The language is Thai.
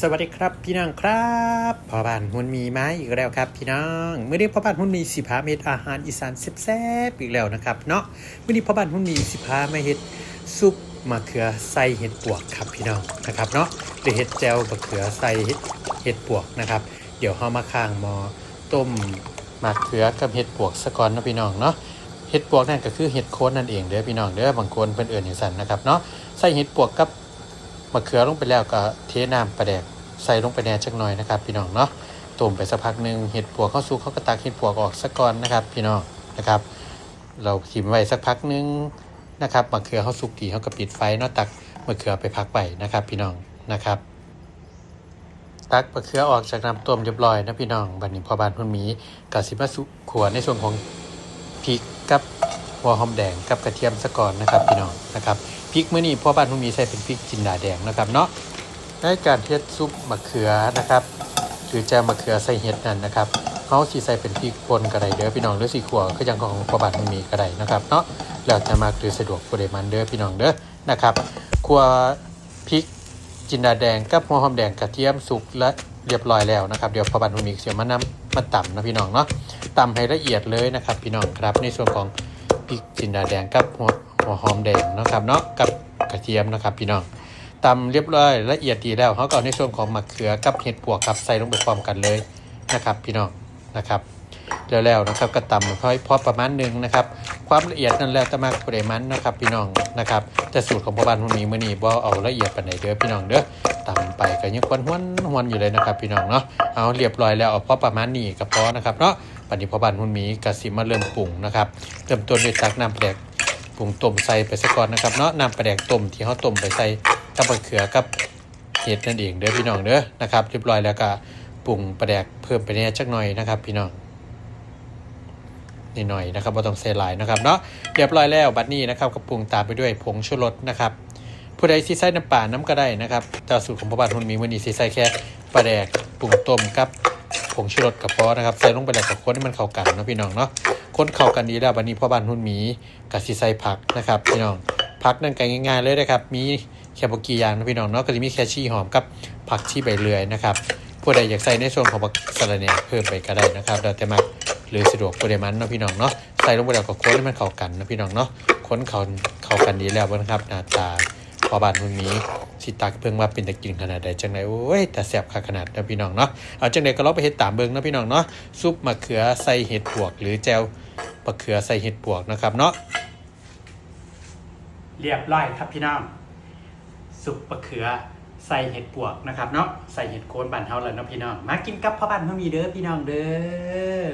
สวัสดีครับพี่น้องครับพ่อบ้านหุ่นมีไม้อีกแล้วครับ พี่น้องเมื่อนี้พ่อบ้านหุ่นมีสิพาเม็ดอาหารอีสานแซ่บๆอีกแล้วนะครับเนาะเมื่อนี้พ่อบ้านหุ่นมีสิพามาเฮ็ดซุปมะเขือใส่เห็ดปวกครับพี่น้องนะครับเนาะหรือเห็ดแจวมะเขือใส่เห็ดเห็ดปวกนะครับ เดี๋ยวเฮามาข้างหมอต้มมะเขือกับเห็ดปวกสะก่อนนะพี่น้องเนาะเห็ดปวกนั่นก็คือเห็ดโคนนั่นเองเด้อพี่น้องเด้อบางคนเพิ่นเอิ้นอย่างซั่นนะครับเนาะใส่เห็ดปวกกับ มะเขือลงไปแล้วก็เทน้ำปลาแดกใส่ลงไปแหน่จักหน่อยนะครับ พี่น้องเนาะต้มไปสักพักหนึ่งเห็ดปวกเข้าสุกเขาก็ตักเห็ดปวกออกสักก่อนนะครับ พี่น้องนะครับ เราทิ้งไว้สักพักหนึ่งนะครับมะเขือเขาสุกดีเขาก็ปิดไฟเนาะตักมะเขือไปพักไว้นะครับ พี่น้องนะครับ ตักมะเขือออกจากน้ำต้มเรียบร้อยนะพี่น้องบัดนี้พอบานพุ่นหมีกับสิมาสุขัวในส่วนของพริกกับหัวหอมแดงกับกระเทียมสะก่อนนะครับ พี่น้องนะครับ พริกเมื้อนี้พ่อบ้านพุ่นหมีใส่เป็นพริกจินดาแดงนะครับเนาะในการเฮ็ดซุปมะเขือนะครับหรือแจมมะเขือใส่เห็ดนั่นนะครับเขาสิใส่เป็นพริกป่นก็ไดเด้อพี่น้องหรือสีขวก็ยังของประบาทมันมีก็ไดนะครับเนาะแล้วแต่มาหรือสะดวกผู้ใดมันเด้อพี่น้องเด้อนะครับขัวพริกจินดาแดงกับหัวหอมแดงกระเทียมสุกและเรียบร้อยแล้วนะครับเดี๋ยวพอบาทมันมีเสียมานำมาตำนะพี่น้องเนาะตำให้ละเอียดเลยนะครับ พี่น้องครับในส่วนของพริกจินดาแดงกับหัว หัวหอมแดงนะครับเนาะกับกระเทียมนะครับ พี่น้องตำเรียบร้อยละเอียดดีแล้วเขาก็เอาในส่วนของมะเขือกับเห็ดปวกครับใส่ลงไปพร้อมกันเลยนะครับ พี่น้องนะครับแล้วๆนะครับก็ตำค่อยพอประมาณหนึ่งนะครับ ความละเอียดนั่นแล้วแต่มากปริมาณนะครับ พี่น้องนะครับแต่สูตรของพ่อบ้านพวกนี้มื่อนี้บ่เอาละเอียดปานเด้อพี่น้องเด้อตำไปก็ยังควนหวนหวนอยู่เลยนะครับพี่น้องเนาะเอาเรียบร้อยแล้วเอาพอประมาณนี้ก็พอนะครับเนาะปัจจุบันพ่อบ้านพวกนี้กสิมาเริ่มปรุงนะครับเริ่มต้นด้วยตักน้ำแดก ปรุงต้มใส่ไปซะก่อนนะครับเนาะน้ำปลาแดกต้มที่เขาต้มไปใส่กับมะเขือกับเห็ดนั่นเองเด้อพี่น้องเด้อนะครับเรียบร้อยแล้วก็ปรุงปลาแดกเพิ่มไปเนี่ยจักหน่อยนะครับ พี่น้องนี่หน่อยนะครับบ่ต้องใส่หลายนะครับเนาะเรียบร้อยแล้วบัดนี้นะครับก็ปรุงตามไปด้วยผงชูรสนะครับผู้ใดที่ใส่น้ำป่าน้ำก็ได้นะครับแต่สูตรของพ่อบ้านคนมีวันนี้สิใส่แค่ปลาแดกปรุงต้มกับผงชูรสกับพอนะครับใส่ลงไปแล้วกับคนให้มันเข้ากันนะพี่น้องเนาะ คนเข้ากันดีแล้วบัดนี้พ่อบ้านหุ่นหมีกับสิใส่ผักนะครับพี่น้องผักนั่นกันง่ายๆเลยนะครับ มีแคบกี่อย่างนพี่น้องเนาะก็จะมีแคชี่หอมกับผักชีใบเลื่อยนะครับผู้ใดอยากใส่ในส่วนของผักสะระแหน่เพิ่มไปก็ได้นะครับแล้วแต่มักหรือสะดวกผู้ใดมันเนาะพี่น้องเนาะใส่ลงไปแล้วก็คนให้มันเข้ากันนะพี่น้องเนาะคนเข้าเข้ากันดีแล้วนะครับหน้าตาพอบานคนนี้สิตากเพิ่งว่าเป็นตะกินขนาดใดจังไดโอ้ยแต่แสบขนาดนะพี่น้องเนาะเอาจังไดก็ลองไปเฮ็ดตามเบิงนะพี่น้องเนาะซุปมะเขือใส่เห็ดปวกหรือแจว ปลาเขือใส่เห็ดปวกนะครับเนาะเรียบร้อยครับพี่น้องสุกปลาเขือใส่เห็ดปวกนะครับเนาะใส่เห็ดโคนบันเฮาแล้วเนาะพี่น้องมากินกับพ่อบ้านพ่อมีเด้อพี่น้องเด้อ